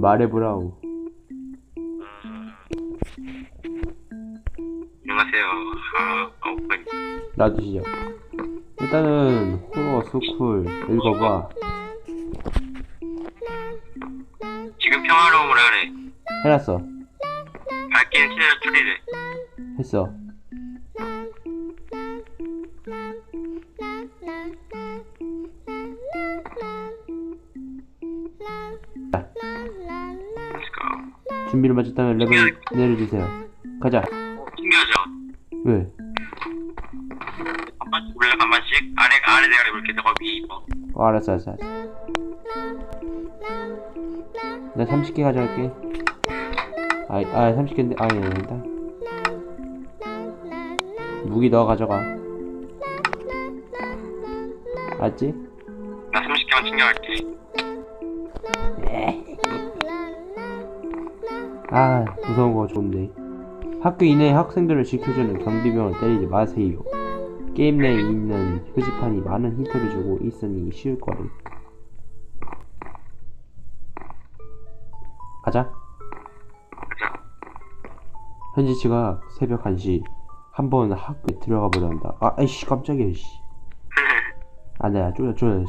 말해보라우. 안녕하세요. 아, 오픈. 나도 시작. 일단은 호러 스쿨 읽어봐. 지금 평화로움을 하래. 해놨어. 밝기는 최대로 줄이래. 했어. 준비를 마쳤다면 레벨 내려주세요. 가자. 어, 신기하죠? 왜? 한 번씩 올라 한 번씩 아래 아래 내가 이렇게 너가 위 입어. 어, 알았어, 알았어, 알았어. 나 30개 가져갈게. 아, 아 30개인데, 아, 예, 일단. 무기 너 가져가. 알지? 나 30개만 챙겨갈게. 아, 무서운 거 좋은데. 학교 이내 학생들을 지켜주는 경비병을 때리지 마세요. 게임 내에 있는 표지판이 많은 힌트를 주고 있으니 쉬울 거를. 가자. 가자. 현지치가 새벽 1시 한 번 학교에 들어가 보려 한다. 아, 아이씨, 깜짝이야, 씨. 아, 내가 쪼여, 쪼여.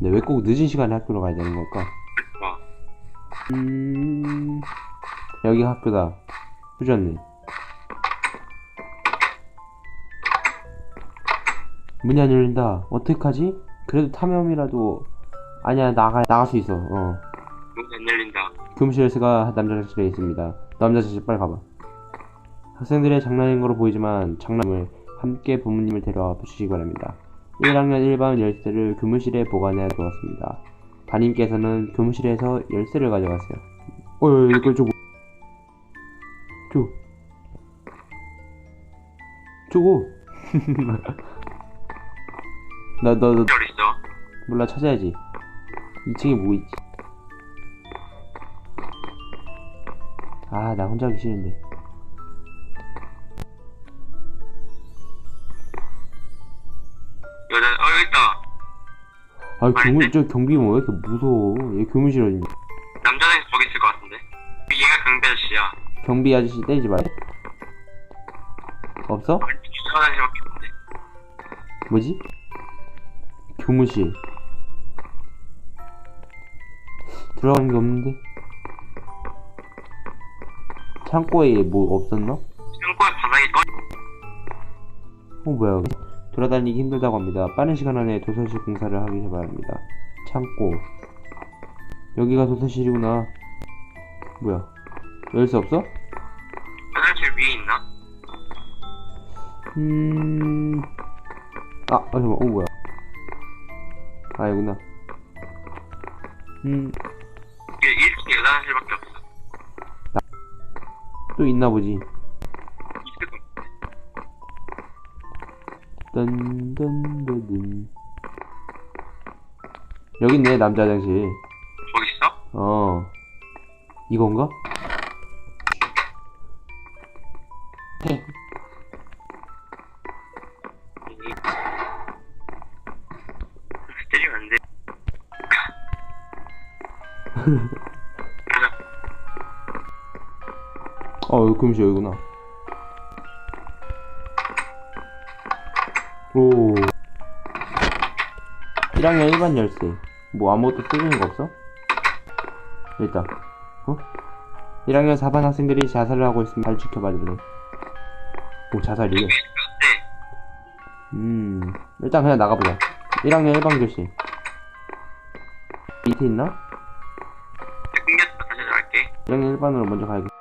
근데 왜 꼭 늦은 시간에 학교로 가야 되는 걸까? 뭐? 음, 여기 학교다. 후졌네. 문이 안 열린다. 어떡하지? 그래도 탐험이라도, 아니야, 나가, 나갈 수 있어. 어. 문이 안 열린다. 교무실에서가 남자 화장실에 있습니다. 남자 화장실 빨리 가봐. 학생들의 장난인 거로 보이지만 장난을 함께 부모님을 데려와 주시기 바랍니다. 1학년 일반 열쇠를 교무실에 보관해 두었습니다. 담임께서는 교무실에서 열쇠를 가져갔어요. 어, 어, 이거 저거. 저. 저거. 나, 너, 너, 어디 있어? 몰라, 찾아야지. 2층에 뭐 있지? 아, 나 혼자 하기 싫은데. 여자 어 여기 있다. 아, 경비, 저 경비원 왜 이렇게 무서워? 얘 교무실 어딨냐? 남자 경비 아저씨 때리지 말래. 없어? 뭐지? 교무실. 들어가는 게 없는데? 창고에 뭐 없었나? 창고에 바닥이 꺼. 어, 뭐야? 돌아다니기 힘들다고 합니다. 빠른 시간 안에 도서실 공사를 하기 바랍니다. 창고. 여기가 도서실이구나. 뭐야? 열수 없어? 화장실 위에 있나? 음. 아, 아, 잠깐만, 어, 뭐야. 아, 여구나. 음, 이게 1층에 여자 화장실밖에 없어. 또 있나 보지. 있을 것 같아. 딴딴따든. 여기 있네, 남자 화장실. 거기 있어? 어. 이건가? 때리면 안 돼. 어, 여기 금시 여기구나. 오. 1학년 일반 열쇠. 뭐 아무것도 쓰이는 거 없어? 있다. 어? 1학년 4반 학생들이 자살을 하고 있으면 잘 지켜봐주네. 오, 자살이래. 네. 음, 일단 그냥 나가보자. 1학년 1반 교실. 밑에 있나? 끊겼다. 다시 갈게. 1학년 1반으로 먼저 가야겠다.